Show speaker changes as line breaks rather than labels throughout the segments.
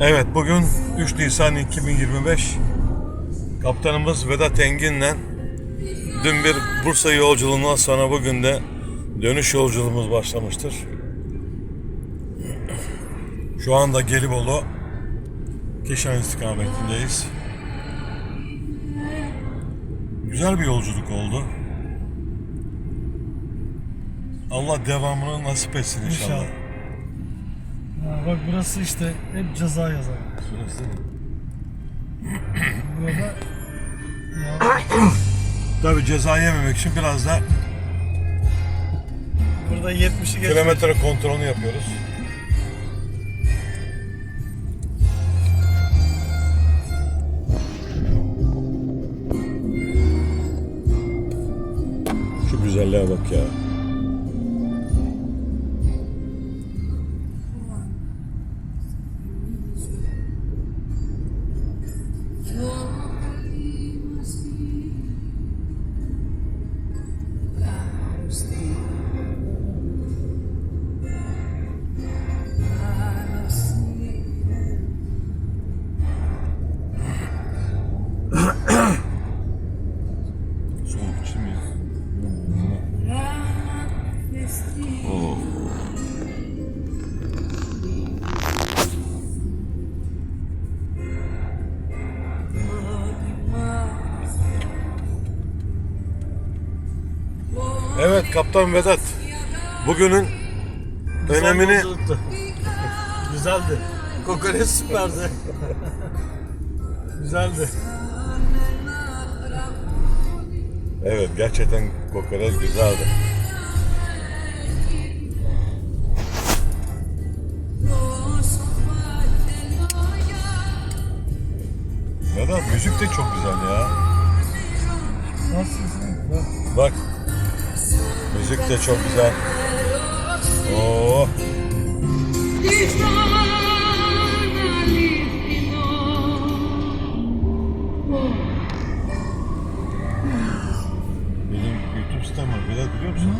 Evet bugün 3 Nisan 2025 Kaptanımız Vedat Engin'le dün bir Bursa yolculuğundan sonra bugün de dönüş yolculuğumuz başlamıştır. Şu anda Gelibolu Keşan istikametindeyiz. Güzel bir yolculuk oldu. Allah devamını nasip etsin inşallah.
İnşallah. Bak burası işte hep ceza yazar.
Şurası.
Burada ya,
Tabii ceza yememek için biraz da
burada 70'i geçmiş.
kilometre kontrolünü yapıyoruz. Şu güzelliğe bak ya. still Evet Kaptan Vedat. Bugünün önemini
Yolculuktu. Güzeldi. Kokoreç süperdi. Güzeldi.
Evet gerçekten kokoreç güzeldi. Vedat müzik de çok güzel ya.
Nasılsın? Bak.
Müzik de çok güzel. Oo. Benim YouTube sitem var. Vedat biliyor musun?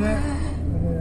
Ne? Oraya.